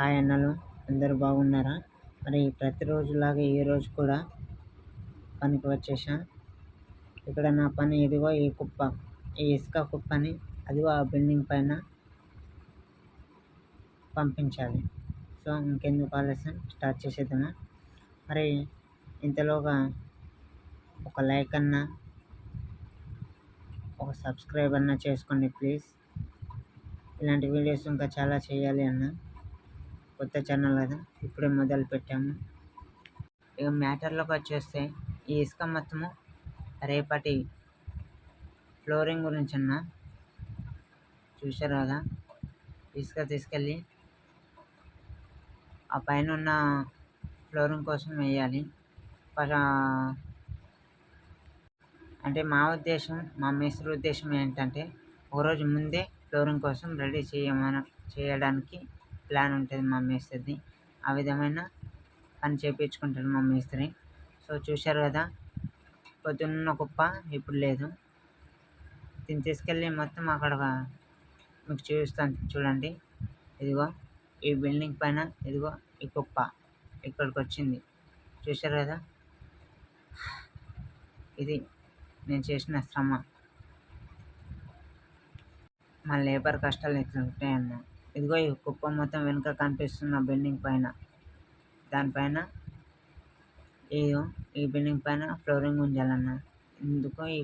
Hi అన్నలు. అందరూ బాగున్నారా? మరి ప్రతిరోజులాగా ఈరోజు కూడా పనికి వచ్చేసా. ఇక్కడ నా పని ఇదిగో ఈ కుప్ప. ఈ ఇసుక కుప్పని అదిగో ఆ బిల్డింగ్ పైన పంపించాలి. సో ఇంకెందుకు ఆలస్యం? స్టార్ట్ చేసేద్దామా? మరి ఇంతలోగా ఒక లైక్ అన్నా ఒక సబ్స్క్రైబ్ అన్నా చేసుకోండి ప్లీజ్. ఇలాంటి వీడియోస్ ఇంకా చాలా చేయాలి అన్నా. కొత్త ఛానల్ కదా ఇప్పుడే మొదలు పెట్టాము. ఇక మ్యాటర్లోకి వచ్చేస్తే ఈ ఇసుక మొత్తము రేపటి ఫ్లోరింగ్ గురించి అన్న. చూశారు కదా ఇసుక తీసుకెళ్ళి ఆ పైన ఉన్న ఫ్లోరింగ్ కోసం వేయాలి. అంటే మా ఉద్దేశం మా మేస్త్రి ఉద్దేశం ఏంటంటే ఒకరోజు ముందే ఫ్లోరింగ్ కోసం రెడీ చేయమని చేయడానికి ప్లాన్ ఉంటుంది మా మేస్త్రిది ఆ విధమైన పని చేయించుకుంటాడు మా మేస్త్రి సో చూశారు కదా పొద్దున్న కుప్ప ఇప్పుడు లేదు. దీన్ని తీసుకెళ్ళి మొత్తం అక్కడ మీకు చూపిస్తాను చూడండి. ఇదిగో ఈ బిల్డింగ్ పైన ఇదిగో ఈ కుప్ప ఇక్కడికి వచ్చింది. చూశారు కదా? ఇది నేను చేసిన శ్రమ. మా లేబర్ కష్టాలు ఇట్లా ఉంటాయన్న. ఇదిగో ఈ కుప్ప మొత్తం వెనుక కనిపిస్తున్న బిల్డింగ్ పైన. దానిపైన ఈ ఈ బిల్డింగ్ పైన ఫ్లోరింగ్ ఉంచాలన్న. ఎందుకో ఈ